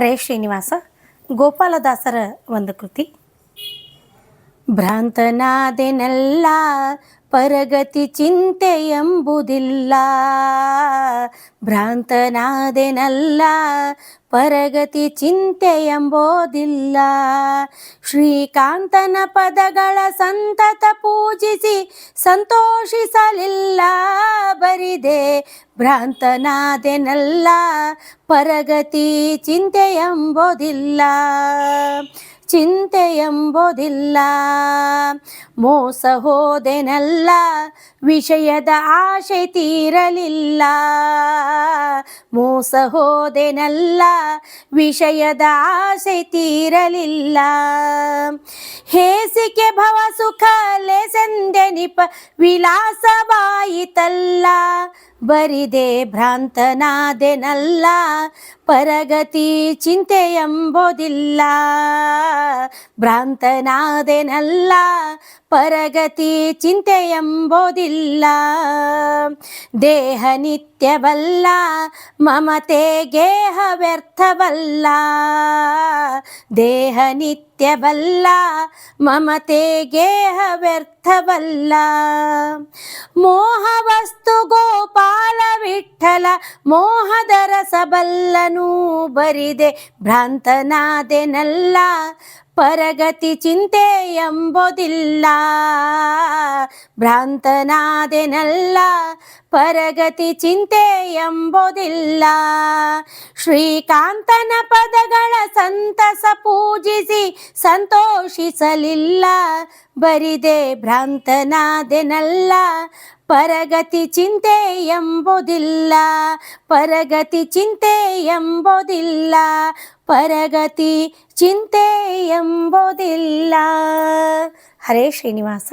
ಹರೇ ಶ್ರೀನಿವಾಸ ಗೋಪಾಲದಾಸರ ಒಂದು ಕೃತಿ. ಭ್ರಾಂತನಾದೆನಲ್ಲ ಪರಗತಿ ಚಿಂತೆ ಎಂಬುದಿಲ್ಲ. ಭ್ರಾಂತನಾದೆನಲ್ಲ, ಪರಗತಿ ಚಿಂತೆ ಎಂಬೋದಿಲ್ಲ ಶ್ರೀಕಾಂತನ ಪದಗಳ ಸಂತತ ಪೂಜಿಸಿ ಸಂತೋಷಿಸಲಿಲ್ಲ, ಬರಿದೆ ಭ್ರಾಂತನಾದೆನಲ್ಲ, ಪರಗತಿ ಚಿಂತೆ ಎಂಬೋದಿಲ್ಲ ಚಿಂತೆ ಎಂಬುದಿಲ್ಲ ಮೋಸ ಹೋದೆನಲ್ಲ ವಿಷಯದ ಆಶೆ ತೀರಲಿಲ್ಲ. ಮೋಸ ಹೋದೆನಲ್ಲ ವಿಷಯದ ಆಸೆ ತೀರಲಿಲ್ಲ. ಹೇಸಿಕೆ ಭವ ಸುಖ ಲೆಸೆಂದೆನಿಪ ವಿಲಾಸವಾಯಿತಲ್ಲ. ಬರಿದೆ ಭ್ರಾಂತನಾದೆನಲ್ಲ ಪರಗತಿ ಚಿಂತೆ ಎಂಬುದಿಲ್ಲ ಭ್ರಾಂತನಾದೆನಲ್ಲ, ಪರಗತಿ ಚಿಂತೆ ಎಂಬುದಿಲ್ಲ ದೇಹ ನಿತ್ಯವಲ್ಲ ಮಮತೆ ಗೇಹ ವ್ಯರ್ಥವಲ್ಲ ದೇಹ ನಿತ್ಯವಲ್ಲ ಮಮತೆ ಗೇಹ ವ್ಯರ್ಥವಲ್ಲ ಮೋಹದ ಸಬಲ್ಲನೂ ಬರಿದೆ ಭ್ರಾಂತನಾದೆನಲ್ಲ. ಪರಗತಿ ಚಿಂತೆ ಎಂಬುದಿಲ್ಲ. ಭ್ರಾಂತನಾದೆನಲ್ಲ. ಪರಗತಿ ಚಿಂತೆ ಎಂಬುದಿಲ್ಲ. ಶ್ರೀಕಾಂತನ ಪದಗಳ ಸಂತಸ ಪೂಜಿಸಿ ಸಂತೋಷಿಸಲಿಲ್ಲ. ಬರಿದೆ ಭ್ರಾಂತನಾದೆನಲ್ಲ. ಪರಗತಿ ಚಿಂತೆ ಎಂಬುದಿಲ್ಲ. ಪರಗತಿ ಚಿಂತೆ ಎಂಬುದಿಲ್ಲ. ಪರಗತಿ ಚಿಂತೆ ಎಂಬುದಿಲ್ಲ. ಹರೇ ಶ್ರೀನಿವಾಸ.